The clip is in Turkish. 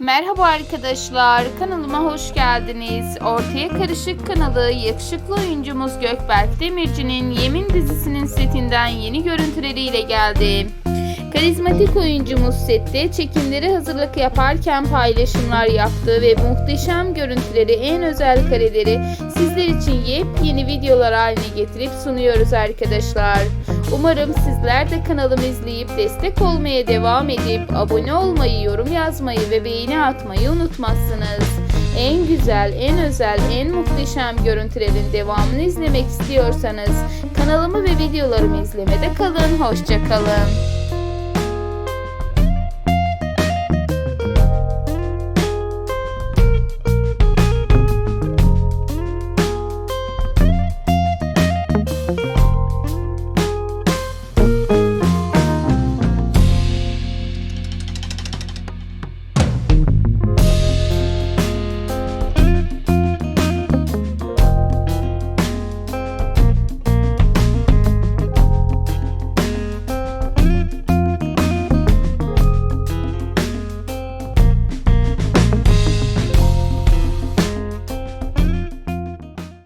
Merhaba arkadaşlar, kanalıma hoş geldiniz. Ortaya Karışık kanalı yakışıklı oyuncumuz Gökberk Demirci'nin Yemin dizisinin setinden yeni görüntüleriyle geldi. Karizmatik oyuncumuz sette çekimleri hazırlık yaparken paylaşımlar yaptı ve muhteşem görüntüleri en özel kareleri sizler için yepyeni videolar haline getirip sunuyoruz arkadaşlar. Umarım sizler de kanalımı izleyip destek olmaya devam edip abone olmayı, yorum yazmayı ve beğeni atmayı unutmazsınız. En güzel, en özel, en muhteşem görüntülerin devamını izlemek istiyorsanız kanalımı ve videolarımı izlemede kalın. Hoşçakalın.